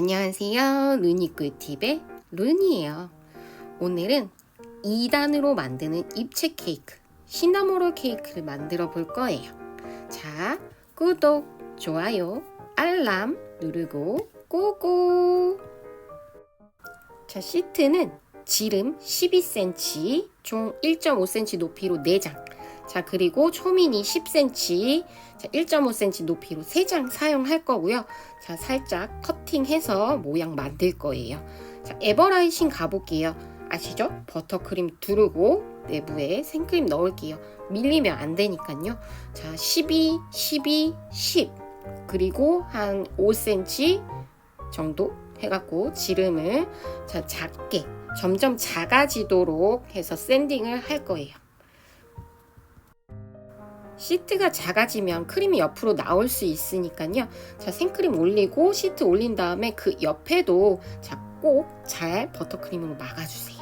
안녕하세요. 루니 꿀팁의 루니예요. 오늘은 2단으로 만드는 입체 케이크, 시나모롤 케이크를 만들어 볼 거예요. 자, 구독, 좋아요, 알람 누르고 고고! 자, 시트는 지름 12cm, 총 1.5cm 높이로 4장. 자, 그리고 초미니 10cm, 자, 1.5cm 높이로 3장 사용할 거고요. 자, 살짝 커팅해서 모양 만들 거예요. 자, 에버라이싱 가볼게요. 아시죠? 버터크림 두르고 내부에 생크림 넣을게요. 밀리면 안 되니까요. 자, 12, 12, 10. 그리고 한 5cm 정도 해갖고 지름을 자, 작게 점점 작아지도록 해서 샌딩을 할 거예요. 시트가 작아지면 크림이 옆으로 나올 수 있으니까요. 자, 생크림 올리고 시트 올린 다음에 그 옆에도 자, 꼭 잘 버터크림으로 막아주세요.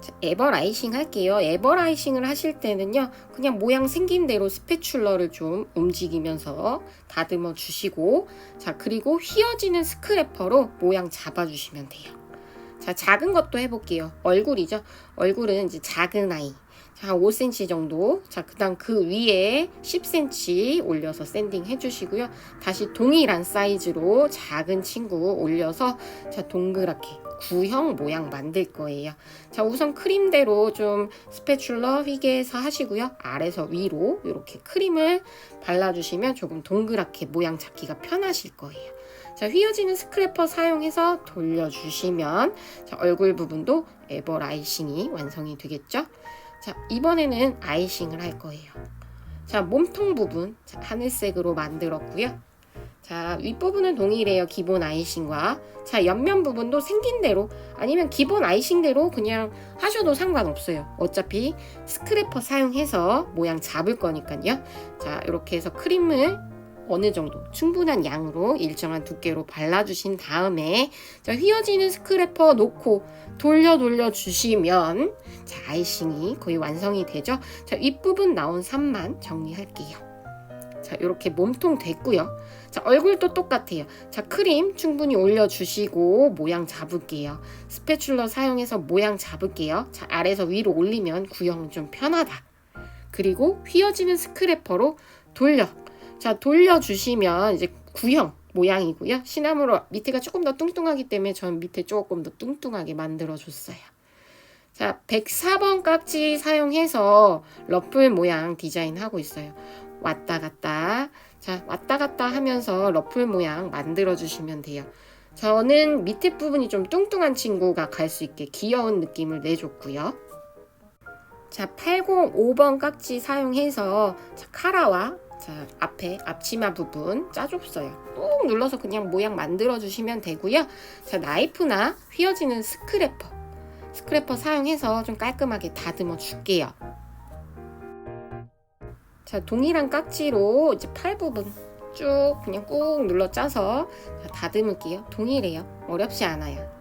자, 에버라이싱 할게요. 에버라이싱을 하실 때는요, 그냥 모양 생긴 대로 스패출러를 좀 움직이면서 다듬어 주시고, 자, 그리고 휘어지는 스크래퍼로 모양 잡아주시면 돼요. 자, 작은 것도 해볼게요. 얼굴이죠. 얼굴은 이제 작은 아이. 자, 5cm 정도. 자, 그 다음 그 위에 10cm 올려서 샌딩 해주시고요. 다시 동일한 사이즈로 작은 친구 올려서 자, 동그랗게 구형 모양 만들 거예요. 자, 우선 크림대로 좀 스패출러 휘게해서 하시고요. 아래서 위로 이렇게 크림을 발라주시면 조금 동그랗게 모양 잡기가 편하실 거예요. 자, 휘어지는 스크래퍼 사용해서 돌려주시면 자, 얼굴 부분도 에버라이싱이 완성이 되겠죠? 자, 이번에는 아이싱을 할 거예요. 자, 몸통 부분 자, 하늘색으로 만들었고요. 자, 윗부분은 동일해요. 기본 아이싱과. 자, 옆면 부분도 생긴 대로 아니면 기본 아이싱대로 그냥 하셔도 상관없어요. 어차피 스크래퍼 사용해서 모양 잡을 거니까요. 자, 이렇게 해서 크림을 어느 정도 충분한 양으로 일정한 두께로 발라주신 다음에 자, 휘어지는 스크래퍼 놓고 돌려 돌려 주시면 자, 아이싱이 거의 완성이 되죠. 자, 윗부분 나온 산만 정리할게요. 자, 이렇게 몸통 됐고요. 자, 얼굴도 똑같아요. 자, 크림 충분히 올려주시고 모양 잡을게요. 스패출러 사용해서 모양 잡을게요. 자, 아래서 위로 올리면 구형은 좀 편하다. 그리고 휘어지는 스크래퍼로 돌려. 자, 돌려주시면 이제 구형 모양이고요. 시나무로 밑에가 조금 더 뚱뚱하기 때문에 전 밑에 조금 더 뚱뚱하게 만들어줬어요. 자, 104번 깍지 사용해서 러플 모양 디자인하고 있어요. 왔다 갔다. 자, 왔다 갔다 하면서 러플 모양 만들어 주시면 돼요. 저는 밑에 부분이 좀 뚱뚱한 친구가 갈 수 있게 귀여운 느낌을 내줬고요. 자, 805번 깍지 사용해서 자, 카라와 자, 앞에 앞치마 부분 짜줬어요. 꾹 눌러서 그냥 모양 만들어 주시면 되고요. 자, 나이프나 휘어지는 스크래퍼. 스크래퍼 사용해서 좀 깔끔하게 다듬어 줄게요. 자, 동일한 깍지로 이제 팔 부분 쭉 그냥 꾹 눌러 짜서 자, 다듬을게요. 동일해요. 어렵지 않아요.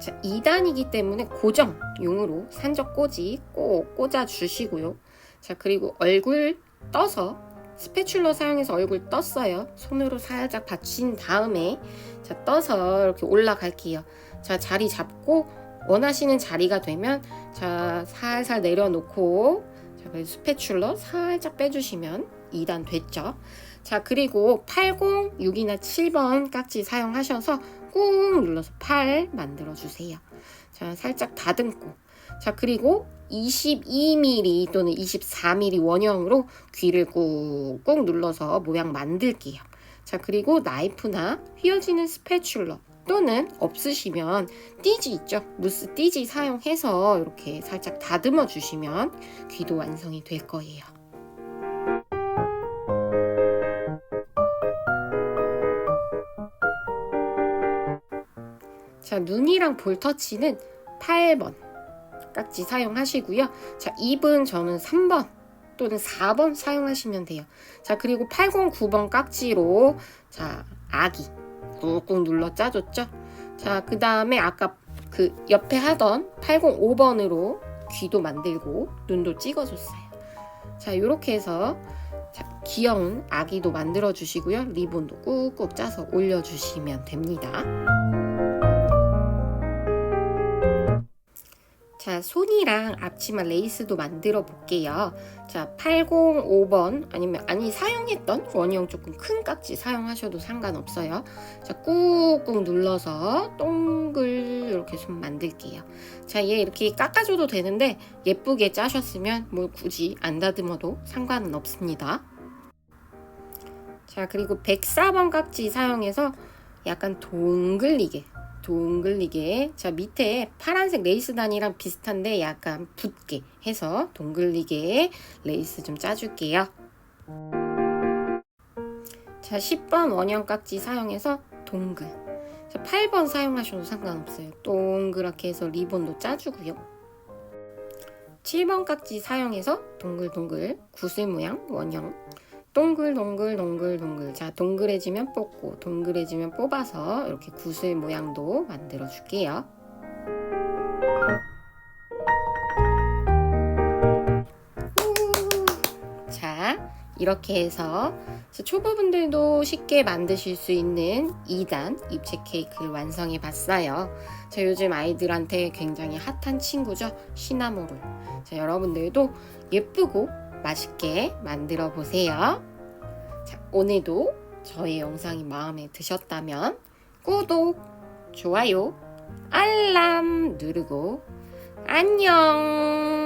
자, 2단이기 때문에 고정용으로 산적 꼬지 꼭 꽂아 주시고요. 자, 그리고 얼굴 떠서 스패출러 사용해서 얼굴 떴어요. 손으로 살짝 받친 다음에 자, 떠서 이렇게 올라갈게요. 자, 자리 잡고 원하시는 자리가 되면 자, 살살 내려놓고 자, 스패출러 살짝 빼주시면 2단 됐죠. 자, 그리고 80, 6이나 7번 깍지 사용하셔서 꾹 눌러서 팔 만들어 주세요. 자, 살짝 다듬고. 자, 그리고 22mm 또는 24mm 원형으로 귀를 꾹꾹 눌러서 모양 만들게요. 자, 그리고 나이프나 휘어지는 스패출러 또는 없으시면 띠지 있죠? 무스 띠지 사용해서 이렇게 살짝 다듬어 주시면 귀도 완성이 될 거예요. 자, 눈이랑 볼 터치는 8번 깍지 사용하시고요. 자, 입은 저는 3번 또는 4번 사용하시면 돼요. 자, 그리고 809번 깍지로 자, 아기 꾹꾹 눌러 짜줬죠? 자, 그 다음에 아까 그 옆에 하던 805번으로 귀도 만들고 눈도 찍어줬어요. 자, 이렇게 해서 자, 귀여운 아기도 만들어 주시고요. 리본도 꾹꾹 짜서 올려 주시면 됩니다. 자, 손이랑 앞치마 레이스도 만들어 볼게요. 자, 805번 아니면 아니 사용했던 원형 조금 큰 깍지 사용하셔도 상관없어요. 자, 꾹꾹 눌러서 동글 이렇게 손 만들게요. 자, 얘 이렇게 깎아줘도 되는데 예쁘게 짜셨으면 뭐 굳이 안 다듬어도 상관은 없습니다. 자, 그리고 104번 깍지 사용해서 약간 동글리게 동글리게 자 밑에 파란색 레이스 단이랑 비슷한데 약간 붓게 해서 동글리게 레이스 좀 짜줄게요. 자 10번 원형 깍지 사용해서 동글 자 8번 사용하셔도 상관없어요. 동그랗게 해서 리본도 짜주고요. 7번 깍지 사용해서 동글동글 구슬 모양 원형 동글 동글 동글 동글. 자 동그래지면 뽑고 동그래지면 뽑아서 이렇게 구슬 모양도 만들어 줄게요. 우! 자 이렇게 해서 초보분들도 쉽게 만드실 수 있는 2단 입체 케이크를 완성해 봤어요. 자 요즘 아이들한테 굉장히 핫한 친구죠? 시나모롤. 자 여러분들도 예쁘고 맛있게 만들어 보세요. 자, 오늘도 저의 영상이 마음에 드셨다면 구독, 좋아요, 알람 누르고 안녕!